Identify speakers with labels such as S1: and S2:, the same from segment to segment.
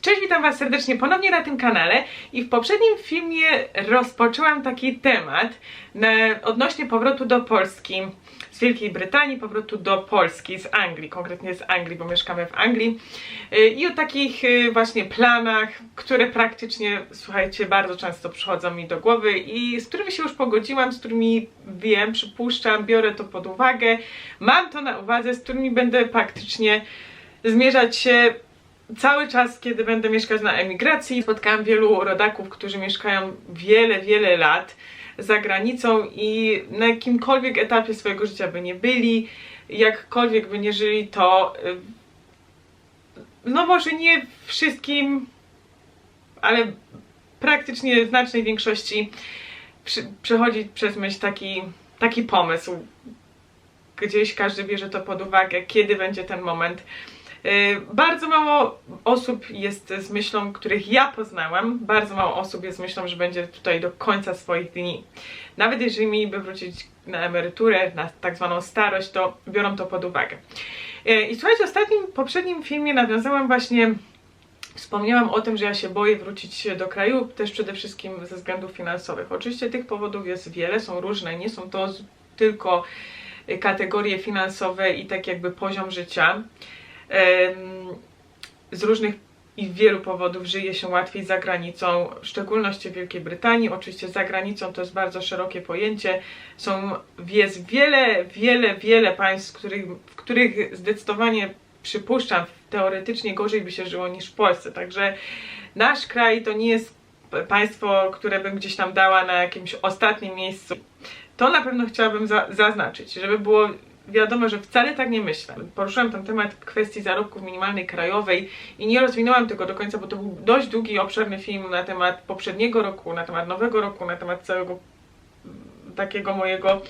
S1: Cześć, witam Was serdecznie ponownie na tym kanale. I w poprzednim filmie rozpoczęłam taki temat na, odnośnie powrotu do Polski z Wielkiej Brytanii, powrotu do Polski z Anglii, konkretnie z Anglii, bo mieszkamy w Anglii. Y, i o takich y, właśnie planach, które praktycznie, słuchajcie, bardzo często przychodzą mi do głowy i z którymi się już pogodziłam, z którymi wiem, przypuszczam, biorę to pod uwagę, mam to na uwadze, z którymi będę praktycznie zmierzać się cały czas, kiedy będę mieszkać na emigracji, spotkałam wielu rodaków, którzy mieszkają wiele, wiele lat za granicą i na jakimkolwiek etapie swojego życia by nie byli, jakkolwiek by nie żyli, to y, no może nie wszystkim, ale praktycznie znacznej większości przy, przechodzi przez myśl taki, taki pomysł. Gdzieś każdy bierze to pod uwagę, kiedy będzie ten moment, bardzo mało osób jest z myślą, których ja poznałam, bardzo mało osób jest z myślą, że będzie tutaj do końca swoich dni. Nawet jeżeli mieliby wrócić na emeryturę, na tak zwaną starość, to biorą to pod uwagę. Y, I słuchajcie, w ostatnim, poprzednim filmie nawiązałam właśnie Wspomniałam o tym, że ja się boję wrócić do kraju, też przede wszystkim ze względów finansowych. Oczywiście tych powodów jest wiele, są różne, nie są to tylko kategorie finansowe i tak jakby poziom życia z różnych i wielu powodów żyje się łatwiej za granicą, w szczególności w Wielkiej Brytanii. Oczywiście za granicą to jest bardzo szerokie pojęcie. Są, jest wiele, wiele, wiele państw, których, w których zdecydowanie przypuszczam, teoretycznie gorzej by się żyło niż w Polsce. Także nasz kraj to nie jest państwo, które bym gdzieś tam dała na jakimś ostatnim miejscu. To na pewno chciałabym za zaznaczyć, żeby było wiadomo, że wcale tak nie myślę. Poruszyłam ten temat kwestii zarobków minimalnej krajowej i nie rozwinęłam tego do końca, bo to był dość długi, obszerny film na temat poprzedniego roku, na temat nowego roku, na temat całego mm, takiego mojego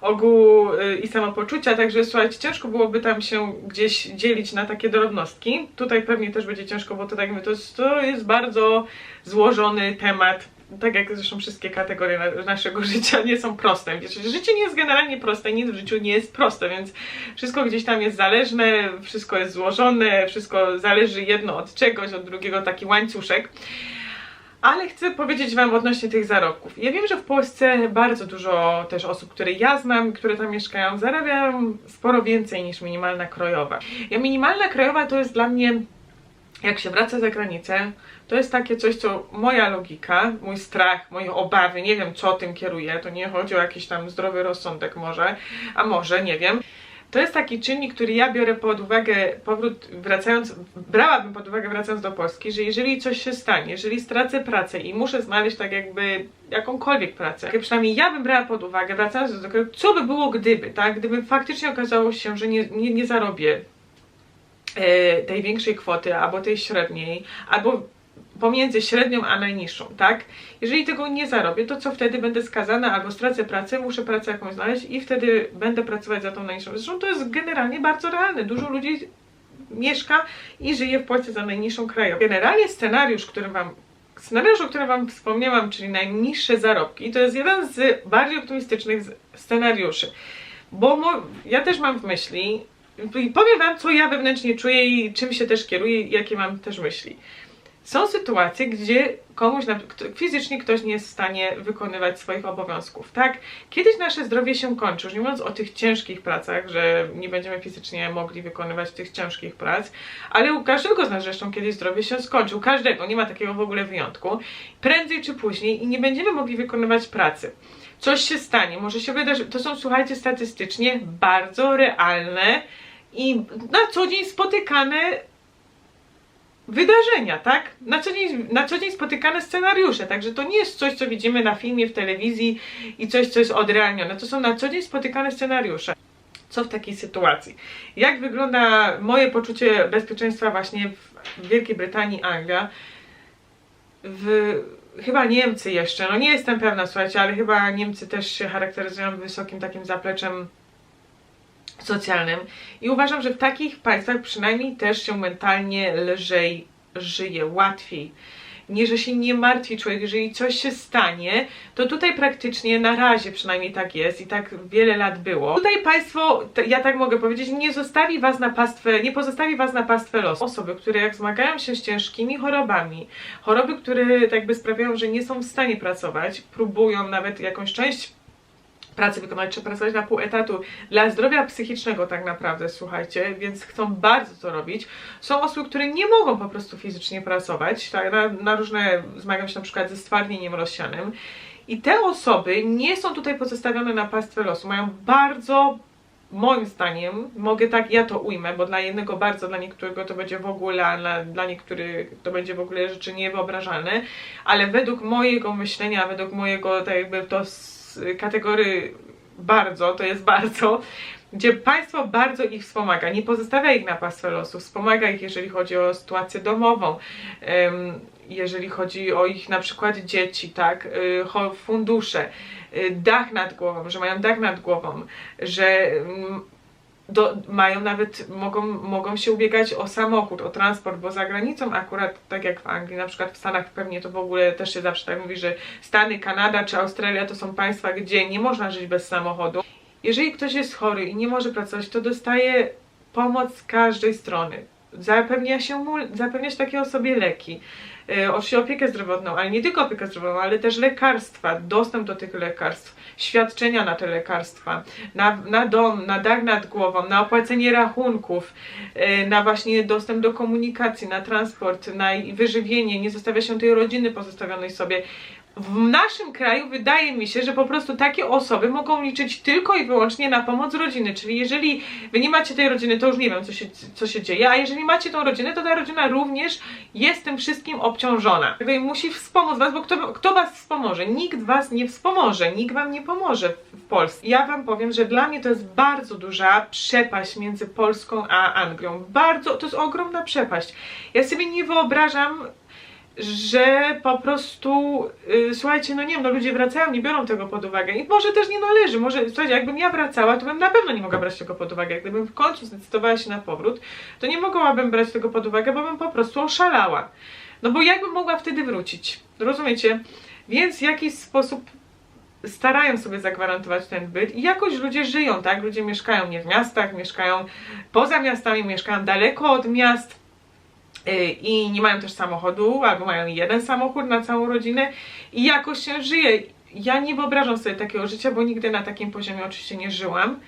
S1: ogółu y, i samopoczucia, także słuchajcie, ciężko byłoby tam się gdzieś dzielić na takie drobnostki. Tutaj pewnie też będzie ciężko, bo to tak mówię, to to jest bardzo złożony temat tak jak zresztą wszystkie kategorie na, naszego życia nie są proste. Życie nie jest generalnie proste, nic w życiu nie jest proste, więc wszystko gdzieś tam jest zależne, wszystko jest złożone, wszystko zależy jedno od czegoś, od drugiego taki łańcuszek. Ale chcę powiedzieć Wam odnośnie tych zarobków. Ja wiem, że w Polsce bardzo dużo też osób, które ja znam, które tam mieszkają, zarabiają sporo więcej niż minimalna krajowa. Ja minimalna krajowa to jest dla mnie jak się wraca za granicę, to jest takie coś, co moja logika, mój strach, moje obawy, nie wiem co tym kieruje, to nie chodzi o jakiś tam zdrowy rozsądek może, a może, nie wiem. To jest taki czynnik, który ja biorę pod uwagę, powrót wracając, brałabym pod uwagę wracając do Polski, że jeżeli coś się stanie, jeżeli stracę pracę i muszę znaleźć tak jakby jakąkolwiek pracę, przynajmniej ja bym brała pod uwagę, wracając do tego, co by było gdyby, tak? Gdyby faktycznie okazało się, że nie, nie, nie zarobię tej większej kwoty, albo tej średniej, albo pomiędzy średnią a najniższą, tak? Jeżeli tego nie zarobię, to co wtedy będę skazana, albo stracę pracę, muszę pracę jakąś znaleźć i wtedy będę pracować za tą najniższą. Zresztą to jest generalnie bardzo realne. Dużo ludzi mieszka i żyje w Polsce za najniższą krajową. Generalnie scenariusz, który wam Scenariusz, o którym Wam wspomniałam, czyli najniższe zarobki, to jest jeden z bardziej optymistycznych scenariuszy. Bo ja też mam w myśli, i powiem Wam, co ja wewnętrznie czuję i czym się też kieruję, jakie mam też myśli. Są sytuacje, gdzie komuś, fizycznie ktoś nie jest w stanie wykonywać swoich obowiązków, tak? Kiedyś nasze zdrowie się kończy, już nie mówiąc o tych ciężkich pracach, że nie będziemy fizycznie mogli wykonywać tych ciężkich prac, ale u każdego z nas zresztą kiedyś zdrowie się skończy, u każdego, nie ma takiego w ogóle wyjątku, prędzej czy później i nie będziemy mogli wykonywać pracy. Coś się stanie, może się wydarzyć, to są, słuchajcie, statystycznie bardzo realne i na co dzień spotykane wydarzenia, tak? Na co, dzień, na co dzień spotykane scenariusze, także to nie jest coś, co widzimy na filmie, w telewizji i coś, co jest odrealnione. To są na co dzień spotykane scenariusze. Co w takiej sytuacji? Jak wygląda moje poczucie bezpieczeństwa właśnie w Wielkiej Brytanii, Anglia? W, chyba Niemcy jeszcze, no nie jestem pewna, słuchajcie, ale chyba Niemcy też się charakteryzują wysokim takim zapleczem socjalnym i uważam, że w takich państwach przynajmniej też się mentalnie lżej żyje, łatwiej. Nie, że się nie martwi człowiek, jeżeli coś się stanie, to tutaj praktycznie na razie przynajmniej tak jest i tak wiele lat było. Tutaj Państwo, ja tak mogę powiedzieć, nie zostawi Was na pastwę, nie pozostawi Was na pastwę losu. Osoby, które jak zmagają się z ciężkimi chorobami, choroby, które jakby sprawiają, że nie są w stanie pracować, próbują nawet jakąś część pracy czy pracować na pół etatu. Dla zdrowia psychicznego tak naprawdę, słuchajcie, więc chcą bardzo to robić. Są osoby, które nie mogą po prostu fizycznie pracować, tak, na, na różne, zmagają się na przykład ze stwardnieniem rozsianym. I te osoby nie są tutaj pozostawione na pastwę losu, mają bardzo moim zdaniem, mogę tak, ja to ujmę, bo dla jednego bardzo, dla niektórych to będzie w ogóle, a dla, dla niektórych to będzie w ogóle rzeczy niewyobrażalne, ale według mojego myślenia, według mojego, tak jakby to kategorii bardzo, to jest bardzo, gdzie państwo bardzo ich wspomaga, nie pozostawia ich na pastwę losu, wspomaga ich, jeżeli chodzi o sytuację domową, jeżeli chodzi o ich na przykład dzieci, tak, y, fundusze, y, dach nad głową, że mają dach nad głową, że mm, do, mają nawet, mogą, mogą się ubiegać o samochód, o transport, bo za granicą akurat, tak jak w Anglii, na przykład w Stanach pewnie to w ogóle też się zawsze tak mówi, że Stany, Kanada czy Australia to są państwa, gdzie nie można żyć bez samochodu. Jeżeli ktoś jest chory i nie może pracować, to dostaje pomoc z każdej strony. Zapewnia się mu, zapewnia się takiej osobie leki, oczywiście opiekę zdrowotną, ale nie tylko opiekę zdrowotną, ale też lekarstwa, dostęp do tych lekarstw, świadczenia na te lekarstwa, na, na dom, na dach nad głową, na opłacenie rachunków, e, na właśnie dostęp do komunikacji, na transport, na wyżywienie, nie zostawia się tej rodziny pozostawionej sobie. W naszym kraju wydaje mi się, że po prostu takie osoby mogą liczyć tylko i wyłącznie na pomoc rodziny, czyli jeżeli wy nie macie tej rodziny, to już nie wiem, co się, co się dzieje, a jeżeli macie tą rodzinę, to ta rodzina również jest tym wszystkim obciążona. Jakby musi wspomóc was, bo kto, kto was wspomoże? Nikt was nie wspomoże, nikt wam nie pomoże w Polsce. Ja wam powiem, że dla mnie to jest bardzo duża przepaść między Polską a Anglią. Bardzo, to jest ogromna przepaść. Ja sobie nie wyobrażam, że po prostu, y, słuchajcie, no nie wiem, no ludzie wracają, nie biorą tego pod uwagę i może też nie należy, może, słuchajcie, jakbym ja wracała, to bym na pewno nie mogła brać tego pod uwagę, gdybym w końcu zdecydowała się na powrót, to nie mogłabym brać tego pod uwagę, bo bym po prostu oszalała. No bo jakbym mogła wtedy wrócić, rozumiecie? Więc w jakiś sposób starają sobie zagwarantować ten byt i jakoś ludzie żyją, tak? Ludzie mieszkają nie w miastach, mieszkają poza miastami, mieszkają daleko od miast, i nie mają też samochodu, albo mają jeden samochód na całą rodzinę i jakoś się żyje. Ja nie wyobrażam sobie takiego życia, bo nigdy na takim poziomie oczywiście nie żyłam,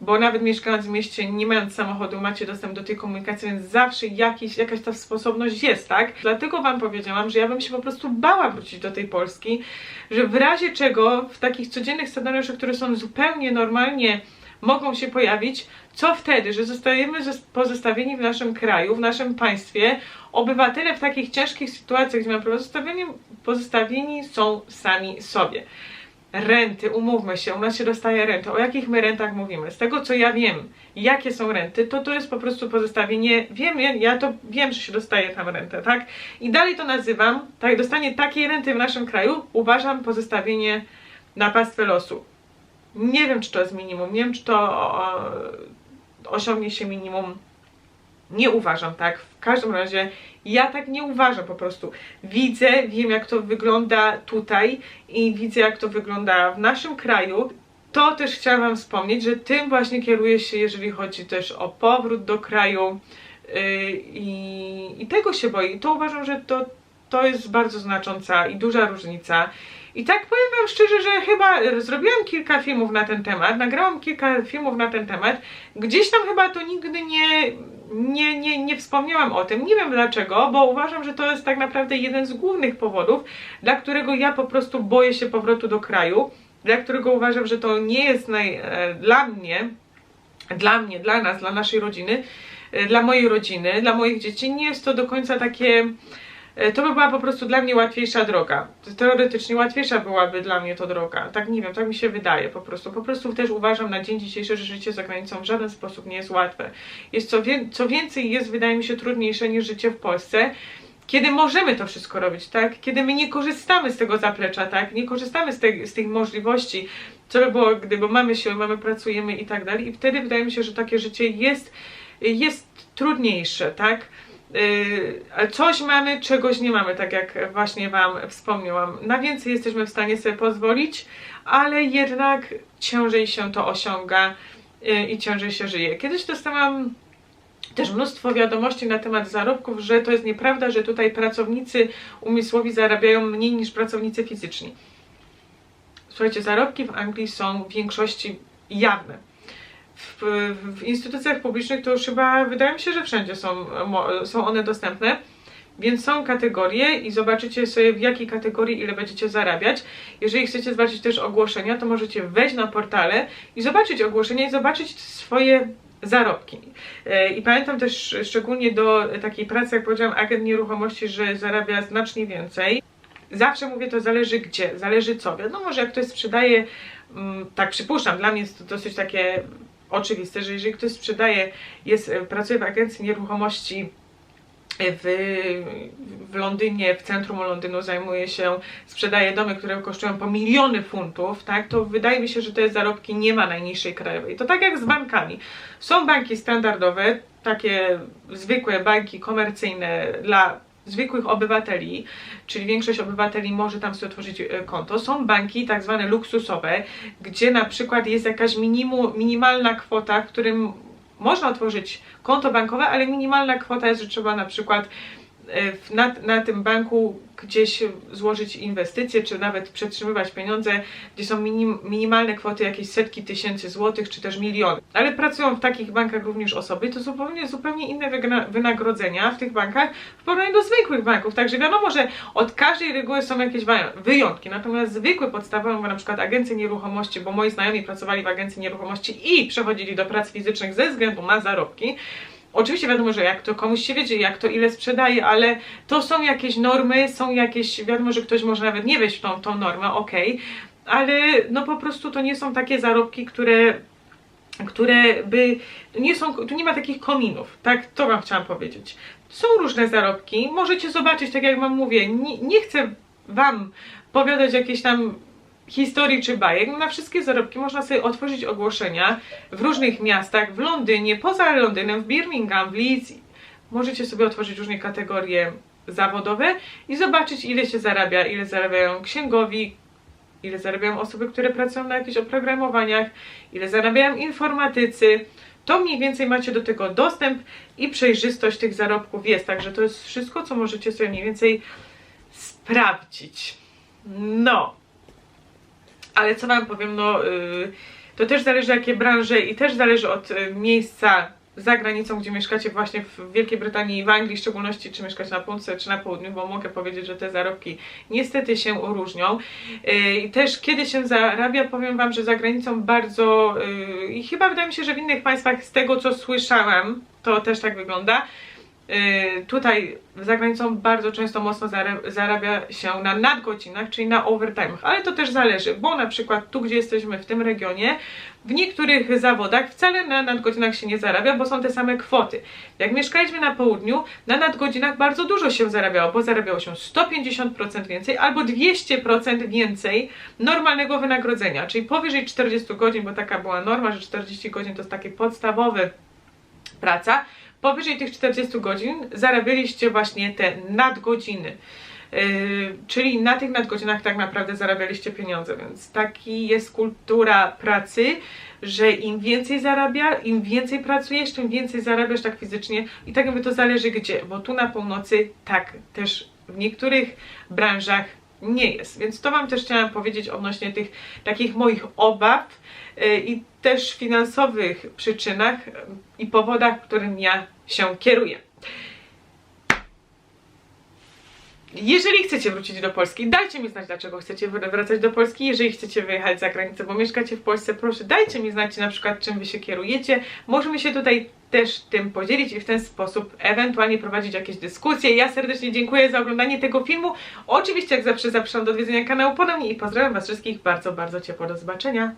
S1: bo nawet mieszkając w mieście, nie mając samochodu, macie dostęp do tej komunikacji, więc zawsze jakiś, jakaś ta sposobność jest, tak? Dlatego Wam powiedziałam, że ja bym się po prostu bała wrócić do tej Polski, że w razie czego w takich codziennych scenariuszach, które są zupełnie normalnie mogą się pojawić, co wtedy, że zostajemy zos- pozostawieni w naszym kraju, w naszym państwie, obywatele w takich ciężkich sytuacjach, gdzie pozostawieni, pozostawieni są sami sobie. Renty, umówmy się, u nas się dostaje rentę. O jakich my rentach mówimy? Z tego co ja wiem, jakie są renty, to to jest po prostu pozostawienie, wiem, ja to wiem, że się dostaje tam rentę, tak? I dalej to nazywam, tak, dostanie takiej renty w naszym kraju, uważam pozostawienie na pastwę losu. Nie wiem, czy to jest minimum, nie wiem, czy to osiągnie się minimum. Nie uważam tak. W każdym razie ja tak nie uważam po prostu. Widzę, wiem jak to wygląda tutaj i widzę jak to wygląda w naszym kraju. To też chciałam Wam wspomnieć, że tym właśnie kieruję się, jeżeli chodzi też o powrót do kraju yy, i, i tego się boję. I to uważam, że to, to jest bardzo znacząca i duża różnica. I tak powiem Wam szczerze, że chyba zrobiłam kilka filmów na ten temat, nagrałam kilka filmów na ten temat. Gdzieś tam chyba to nigdy nie, nie, nie, nie wspomniałam o tym. Nie wiem dlaczego, bo uważam, że to jest tak naprawdę jeden z głównych powodów, dla którego ja po prostu boję się powrotu do kraju, dla którego uważam, że to nie jest naj, e, dla mnie, dla mnie, dla nas, dla naszej rodziny, e, dla mojej rodziny, dla moich dzieci, nie jest to do końca takie. E, To by była po prostu dla mnie łatwiejsza droga. Teoretycznie łatwiejsza byłaby dla mnie to droga. Tak nie wiem, tak mi się wydaje po prostu. Po prostu też uważam na dzień dzisiejszy, że życie za granicą w żaden sposób nie jest łatwe. Jest co, wie, co więcej, jest wydaje mi się trudniejsze niż życie w Polsce. Kiedy możemy to wszystko robić, tak? Kiedy my nie korzystamy z tego zaplecza, tak? Nie korzystamy z, tej, z tych możliwości, co by było, gdyby mamy siłę, mamy, pracujemy i tak dalej. I wtedy wydaje mi się, że takie życie jest, jest trudniejsze, tak? Yy, coś mamy, czegoś nie mamy, tak jak właśnie Wam wspomniałam. Na więcej jesteśmy w stanie sobie pozwolić, ale jednak ciężej się to osiąga yy, i ciężej się żyje. Kiedyś dostałam też mnóstwo wiadomości na temat zarobków, że to jest nieprawda, że tutaj pracownicy umysłowi zarabiają mniej niż pracownicy fizyczni. Słuchajcie, zarobki w Anglii są w większości jawne. W, w instytucjach publicznych to już chyba wydaje mi się, że wszędzie są, są one dostępne. Więc są kategorie i zobaczycie sobie w jakiej kategorii ile będziecie zarabiać. Jeżeli chcecie zobaczyć też ogłoszenia, to możecie wejść na portale i zobaczyć ogłoszenia i zobaczyć swoje zarobki. E, I pamiętam też szczególnie do takiej pracy, jak powiedziałam, agent nieruchomości, że zarabia znacznie więcej. Zawsze mówię, to zależy gdzie, zależy co. Wiadomo, że jak ktoś sprzedaje, mm, tak przypuszczam, dla mnie jest to dosyć takie oczywiste, że jeżeli ktoś sprzedaje, jest, pracuje w agencji nieruchomości w, w Londynie, w centrum Londynu zajmuje się, sprzedaje domy, które kosztują po miliony funtów, tak, to wydaje mi się, że te zarobki nie ma najniższej krajowej. To tak jak z bankami. Są banki standardowe, takie zwykłe banki komercyjne dla zwykłych obywateli, czyli większość obywateli może tam sobie otworzyć e, konto. Są banki tak zwane luksusowe, gdzie na przykład jest jakaś minimu, minimalna kwota, w którym można otworzyć konto bankowe, ale minimalna kwota jest, że trzeba na przykład na, na tym banku gdzieś złożyć inwestycje, czy nawet przetrzymywać pieniądze, gdzie są minim, minimalne kwoty jakieś setki tysięcy złotych, czy też miliony. Ale pracują w takich bankach również osoby, to zupełnie, zupełnie inne wynagrodzenia w tych bankach w porównaniu do zwykłych banków. Także wiadomo, że od każdej reguły są jakieś wyjątki, natomiast zwykłe podstawowe, na przykład agencje nieruchomości, bo moi znajomi pracowali w agencji nieruchomości i przechodzili do prac fizycznych ze względu na zarobki, Oczywiście wiadomo, że jak to komuś się wiedzie, jak to ile sprzedaje, ale to są jakieś normy, są jakieś, wiadomo, że ktoś może nawet nie wejść w tą, tą normę, ok, ale no po prostu to nie są takie zarobki, które które by nie są, tu nie ma takich kominów, tak, to wam chciałam powiedzieć. Są różne zarobki, możecie zobaczyć, tak jak wam mówię, nie, nie chcę wam powiadać jakieś tam historii czy bajek, na wszystkie zarobki można sobie otworzyć ogłoszenia w różnych miastach, w Londynie, poza Londynem, w Birmingham, w Leeds. Możecie sobie otworzyć różne kategorie zawodowe i zobaczyć ile się zarabia, ile zarabiają księgowi, ile zarabiają osoby, które pracują na jakichś oprogramowaniach, ile zarabiają informatycy. To mniej więcej macie do tego dostęp i przejrzystość tych zarobków jest, także to jest wszystko, co możecie sobie mniej więcej sprawdzić. No, ale co wam powiem, no yy, to też zależy jakie branże i też zależy od y, miejsca za granicą, gdzie mieszkacie właśnie w Wielkiej Brytanii i w Anglii, w szczególności czy mieszkacie na północy czy na południu, bo mogę powiedzieć, że te zarobki niestety się różnią. Y, I też kiedy się zarabia, powiem Wam, że za granicą bardzo y, i chyba wydaje mi się, że w innych państwach z tego co słyszałam, to też tak wygląda, Y, tutaj za granicą bardzo często mocno zarabia się na nadgodzinach, czyli na overtime, ale to też zależy, bo na przykład tu, gdzie jesteśmy w tym regionie, w niektórych zawodach wcale na nadgodzinach się nie zarabia, bo są te same kwoty. Jak mieszkaliśmy na południu, na nadgodzinach bardzo dużo się zarabiało, bo zarabiało się 150% więcej albo 200% więcej normalnego wynagrodzenia, czyli powyżej 40 godzin, bo taka była norma, że 40 godzin to jest taki podstawowy praca, powyżej tych 40 godzin zarabialiście właśnie te nadgodziny. Yy, czyli na tych nadgodzinach tak naprawdę zarabialiście pieniądze, więc taki jest kultura pracy, że im więcej zarabia, im więcej pracujesz, tym więcej zarabiasz tak fizycznie i tak jakby to zależy gdzie, bo tu na północy tak też w niektórych branżach nie jest, więc to Wam też chciałam powiedzieć odnośnie tych takich moich obaw, i też finansowych przyczynach i powodach, którym ja się kieruję. Jeżeli chcecie wrócić do Polski, dajcie mi znać, dlaczego chcecie wracać do Polski. Jeżeli chcecie wyjechać za granicę, bo mieszkacie w Polsce, proszę dajcie mi znać na przykład, czym wy się kierujecie. Możemy się tutaj też tym podzielić i w ten sposób ewentualnie prowadzić jakieś dyskusje. Ja serdecznie dziękuję za oglądanie tego filmu. Oczywiście, jak zawsze, zapraszam do odwiedzenia kanału ponownie i pozdrawiam Was wszystkich bardzo, bardzo ciepło. Do zobaczenia.